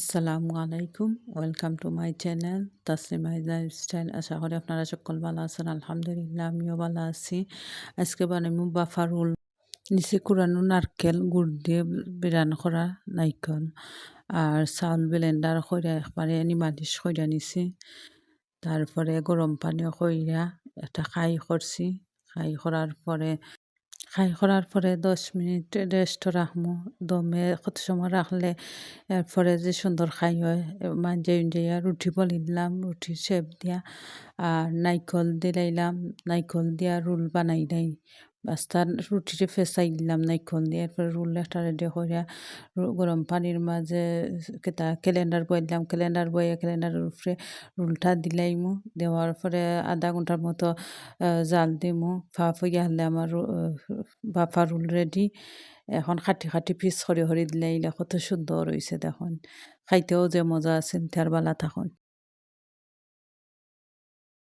আসসালামু আলাইকুম। Welcome to my channel Taslima style আশা করি আপনারা সকল ভালো আছেন, আলহামদুলিল্লাহ, আমিও ভালো আছি। আজকে বানাইমু বাফা নিচে কুড়ানো নারকেল গুড় দিয়ে বিরান করা নাইকল আর চাউল ব্লেন্ডার কইরা একবারে নিমালিশ কইরা নিছি। তারপরে গরম পানিও কইরা এটা খাই করছি। খাই করার পরে খাই করার পরে দশ মিনিট রেস্ট রাখমু। দমে কত সময় রাখলে এরপরে যে সুন্দর খাই হয় মাঝে উঞ্জাইয়া রুটি বলিলাম রুটি শেপ দিয়া। আর নাইকল দিলাইলাম, নাইকল দিয়া রোল বানাই নাই বাস্তা রুটিতে ফেসাই দিলাম নাইকল দিয়ে। এরপরে রোল একটা রেডি করিয়া গরম পানির মাঝে কেতা ক্যালেন্ডার বইলাম। ক্যালেন্ডার বইয়ে ক্যালেন্ডারের উপরে রোলটা দিলাইমু। দেওয়ার পরে আধা ঘণ্টার মতো জাল দিমু। ফাফ হইয়া হলে আমার বাফা রোল রেডি। এখন খাটি খাটি পিস হরি হরি দিলাইলা কত সুন্দর হয়েছে দেখুন। খাইতেও যে মজা আছে তার বালা থাকুন